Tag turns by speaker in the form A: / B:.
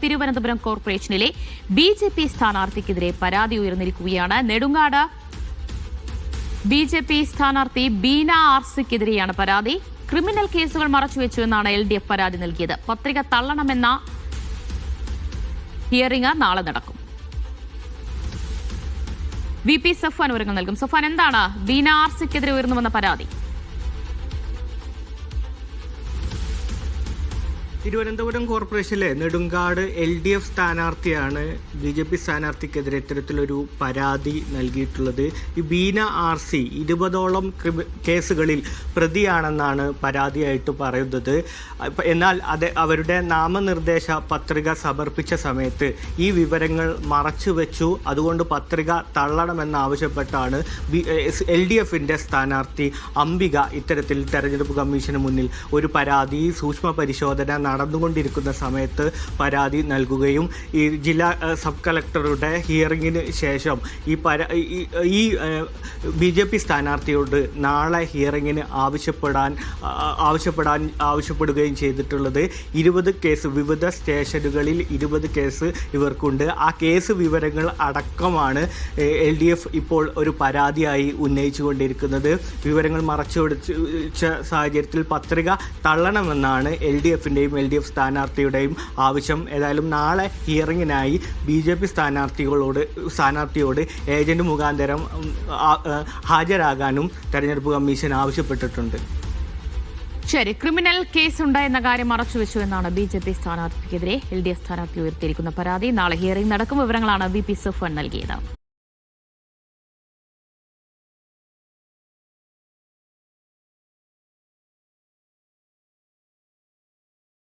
A: തിരുവനന്തപുരം കോർപ്പറേഷനിലെ B J P സ്ഥാനാർത്ഥിക്കെതിരെ പരാതി ഉയർന്നിരിക്കുകയാണ്. നെടുങ്ങാട് ബി ജെ പി സ്ഥാനാർത്ഥി ബീന ആർസിക്കെതിരെയാണ് പരാതി. ക്രിമിനൽ കേസുകൾ മറച്ചുവെച്ചു എന്നാണ് എൽ ഡി എഫ് പരാതി നൽകിയത്. പത്രിക തള്ളണമെന്ന ഹിയറിംഗ് നാളെ നടക്കും. വി പി സഫാൻ വിവരങ്ങൾ നൽകും. സഫാൻ എന്താണ് ബീന ആർസിക്കെതിരെ ഉയർന്നു വന്ന പരാതി?
B: തിരുവനന്തപുരം കോർപ്പറേഷനിലെ നെടുങ്കാട് എൽ ഡി എഫ് സ്ഥാനാർത്ഥിയാണ് ബി ജെ പി സ്ഥാനാർത്ഥിക്കെതിരെ ഇത്തരത്തിലൊരു പരാതി നൽകിയിട്ടുള്ളത്. ഈ ബീന ആർ സി ഇരുപതോളം കേസുകളിൽ പ്രതിയാണെന്നാണ് പരാതിയായിട്ട് പറയുന്നത്. എന്നാൽ അത് അവരുടെ നാമനിർദ്ദേശ പത്രിക സമർപ്പിച്ച സമയത്ത് ഈ വിവരങ്ങൾ മറച്ചു വെച്ചു. അതുകൊണ്ട് പത്രിക തള്ളണമെന്നാവശ്യപ്പെട്ടാണ് ബി എൽ ഡി എഫിന്റെ സ്ഥാനാർത്ഥി അംബിക ഇത്തരത്തിൽ തെരഞ്ഞെടുപ്പ് കമ്മീഷന് മുന്നിൽ ഒരു പരാതി സൂക്ഷ്മ പരിശോധന നടന്നുകൊണ്ടിരിക്കുന്ന സമയത്ത് പരാതി നൽകുകയും ഈ ജില്ലാ സബ് കളക്ടറുടെ ഹിയറിങ്ങിന് ശേഷം ഈ പരാ ഈ- ബി ജെ പി സ്ഥാനാർത്ഥിയോട് നാളെ ഹിയറിങ്ങിന് ആവശ്യപ്പെടാൻ ആവശ്യപ്പെടാൻ ആവശ്യപ്പെടുകയും ചെയ്തിട്ടുള്ളത് ഇരുപത് കേസ് വിവിധ സ്റ്റേഷനുകളിൽ ഇരുപത് കേസ് ഇവർക്കുണ്ട്. ആ കേസ് വിവരങ്ങൾ അടക്കമാണ് എൽ ഡി എഫ് ഇപ്പോൾ ഒരു പരാതിയായി ഉന്നയിച്ചുകൊണ്ടിരിക്കുന്നത്. വിവരങ്ങൾ മറച്ചുകൊടുച്ച സാഹചര്യത്തിൽ പത്രിക തള്ളണമെന്നാണ് എൽ ഡി എഫിന്റെയും എൽ ഡി എഫ് സ്ഥാനാർത്ഥിയുടെയും ആവശ്യം. ഏതായാലും നാളെ ഹിയറിങ്ങിനായി ബി ജെ പി സ്ഥാനാർത്ഥികളോട് സ്ഥാനാർത്ഥിയോട് ഏജന്റ് മുഖാന്തരം ഹാജരാകാനും തെരഞ്ഞെടുപ്പ് കമ്മീഷൻ ആവശ്യപ്പെട്ടിട്ടുണ്ട്.
A: ശരി ക്രിമിനൽ കേസ് ഉണ്ടായെന്ന കാര്യം മറച്ചുവെച്ചു എന്നാണ് ബി ജെ പി സ്ഥാനാർത്ഥിക്കെതിരെ എൽ ഡി എഫ് സ്ഥാനാർത്ഥി ഉയർത്തിയിരിക്കുന്ന പരാതി. നാളെ ഹിയറിംഗ് നടക്കും. വിവരങ്ങളാണ് വി പി സഫൻ നൽകിയത്.